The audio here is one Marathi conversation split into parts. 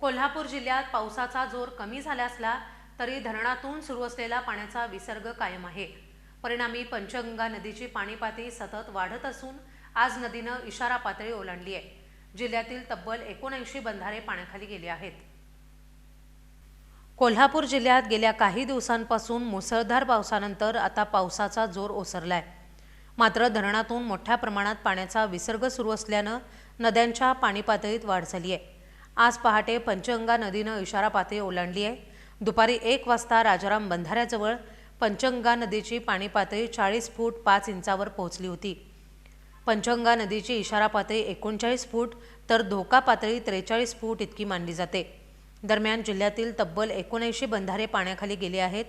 कोल्हापूर जिल्ह्यात पावसाचा जोर कमी झाला असला तरी धरणातून सुरू असलेला पाण्याचा विसर्ग कायम आहे. परिणामी पंचगंगा नदीची पाणी पातळी सतत वाढत असून आज नदीनं इशारा पातळी ओलांडली आहे. जिल्ह्यातील तब्बल एकोणऐंशी बंधारे पाण्याखाली गेले आहेत. कोल्हापूर जिल्ह्यात गेल्या काही दिवसांपासून मुसळधार पावसानंतर आता पावसाचा जोर ओसरलाय. मात्र धरणातून मोठ्या प्रमाणात पाण्याचा विसर्ग सुरू असल्यानं नद्यांच्या पाणी पातळीत वाढ झाली आहे आज पहाटे पंचगंगा नदीनं इशारा पातळी ओलांडली आहे. दुपारी एक वाजता राजाराम बंधाऱ्याजवळ पंचगंगा नदीची पाणी पातळी चाळीस फूट पाच इंचावर पोहोचली होती. पंचगंगा नदीची इशारा पातळी एकोणचाळीस फूट तर धोका पातळी त्रेचाळीस फूट इतकी मानली जाते. दरम्यान जिल्ह्यातील तब्बल एकोणऐंशी बंधारे पाण्याखाली गेले आहेत.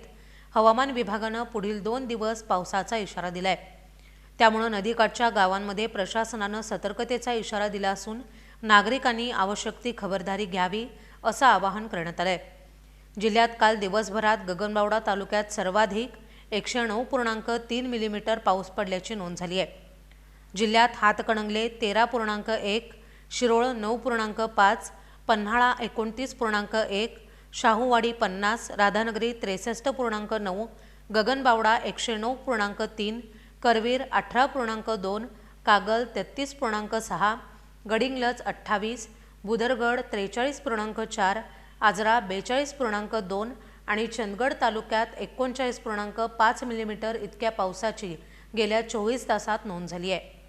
हवामान विभागानं पुढील दोन दिवस पावसाचा इशारा दिलाय. त्यामुळं नदीकाठच्या गावांमध्ये प्रशासनानं सतर्कतेचा इशारा दिला असून नागरिकांनी आवश्यक ती खबरदारी घ्यावी असं आवाहन करण्यात आलंय. जिल्ह्यात काल दिवसभरात गगनबावडा तालुक्यात सर्वाधिक एकशे नऊ पूर्णांक तीन मिलीमीटर पाऊस पडल्याची नोंद झाली आहे. जिल्ह्यात हातकणंगले तेरा पूर्णांक एक शिरोळ नऊ पूर्णांक पाच पन्हाळा एकोणतीस पूर्णांक एक शाहूवाडी पन्नास राधानगरी त्रेसष्ट पूर्णांक नऊ गगनबावडा एकशे नऊ पूर्णांक तीन करवीर अठरा पूर्णांक दोन कागल तेहतीस पूर्णांक सहा गडिंगलज अठ्ठावीस बुदरगड त्रेचाळीस पूर्णांक चार आजरा बेचाळीस पूर्णांक दोन आणि चंदगड तालुक्यात एकोणचाळीस पूर्णांक पाच मिलीमीटर इतक्या पावसाची गेल्या चोवीस तासात नोंद झाली आहे.